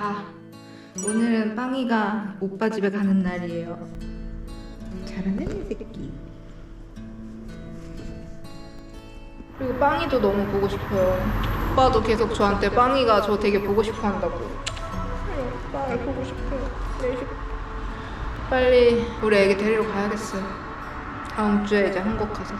자, 오늘은 빵이가 오빠 집에 가는 날이에요. 잘하는 애 새끼. 그리고 빵이도 너무 보고 싶어요. 오빠도 계속 저한테 빵이가 저 되게 보고 싶어 한다고. 빵을 보고 싶어요. 빨리 우리 애기 데리러 가야겠어요. 다음 주에 이제 한국 가서.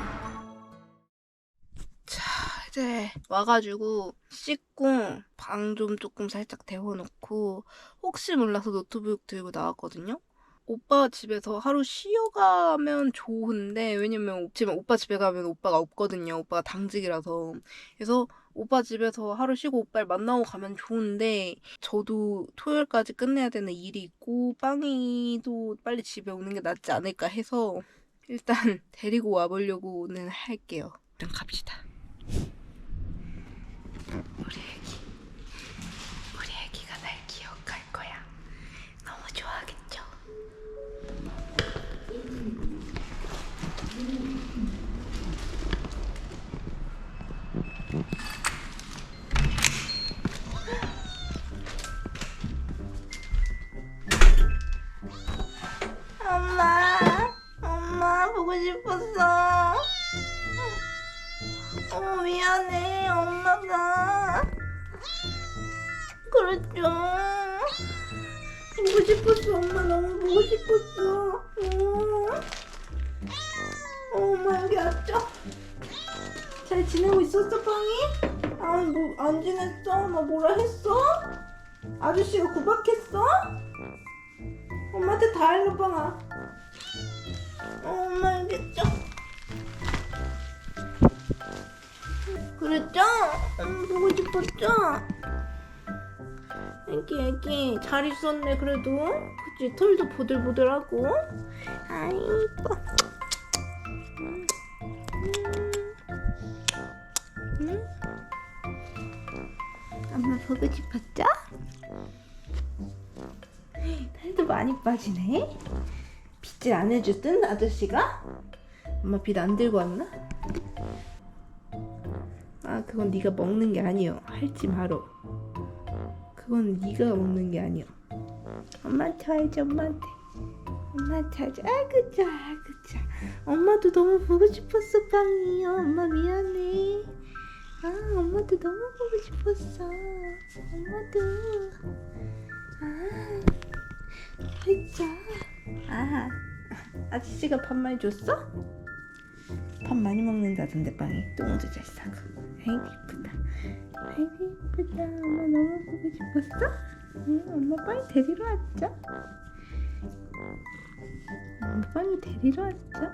자, 이제 와가지고 씻고 방 좀 조금 살짝 데워놓고 혹시 몰라서 노트북 들고 나왔거든요. 오빠 집에서 하루 쉬어가면 좋은데 왜냐면 지금 오빠 집에 가면 오빠가 없거든요. 오빠가 당직이라서 그래서 오빠 집에서 하루 쉬고 오빠를 만나고 가면 좋은데 저도 토요일까지 끝내야 되는 일이 있고 빵이도 빨리 집에 오는 게 낫지 않을까 해서 일단 데리고 와보려고는 할게요. 일단 갑시다. 보고 싶었어. 어 미안해 엄마가 그랬죠. 보고 싶었어 엄마 너무 보고 싶었어. 어, 어, 엄마 여기 왔죠? 잘 지내고 있었어 빵이? 아니 뭐 안 지냈어? 너 뭐라 했어? 아저씨가 구박했어? 엄마한테 다 일러 빵아. 음, 보고 싶었죠? 애기 애기 잘 있었네 그래도 그치 털도 보들보들하고 아이 이뻐 음. 음. 엄마 보고 싶었죠? 살도 많이 빠지네 빗질 안 해주든 아저씨가? 엄마 빗 안 들고 왔나? 아 그건 네가 먹는 게 아니요. 할지 마로. 그건 네가 먹는 게 아니요. 엄마한테 해줘 엄마한테. 엄마한테 해줘 아이고 자 아이고 자 엄마도 너무 보고 싶었어 빵이 엄마 미안해. 아 엄마도 너무 보고 싶었어. 엄마도. 아 진짜. 아 아저씨가 밥 많이 줬어? 밥 많이 먹는다던데 빵이 똥도 잘 싸고 아이고 이쁘다 아이고 이쁘다 엄마 너무 보고 싶었어? 응 엄마 빵이 데리러 왔죠? 엄마 빵이 데리러 왔죠?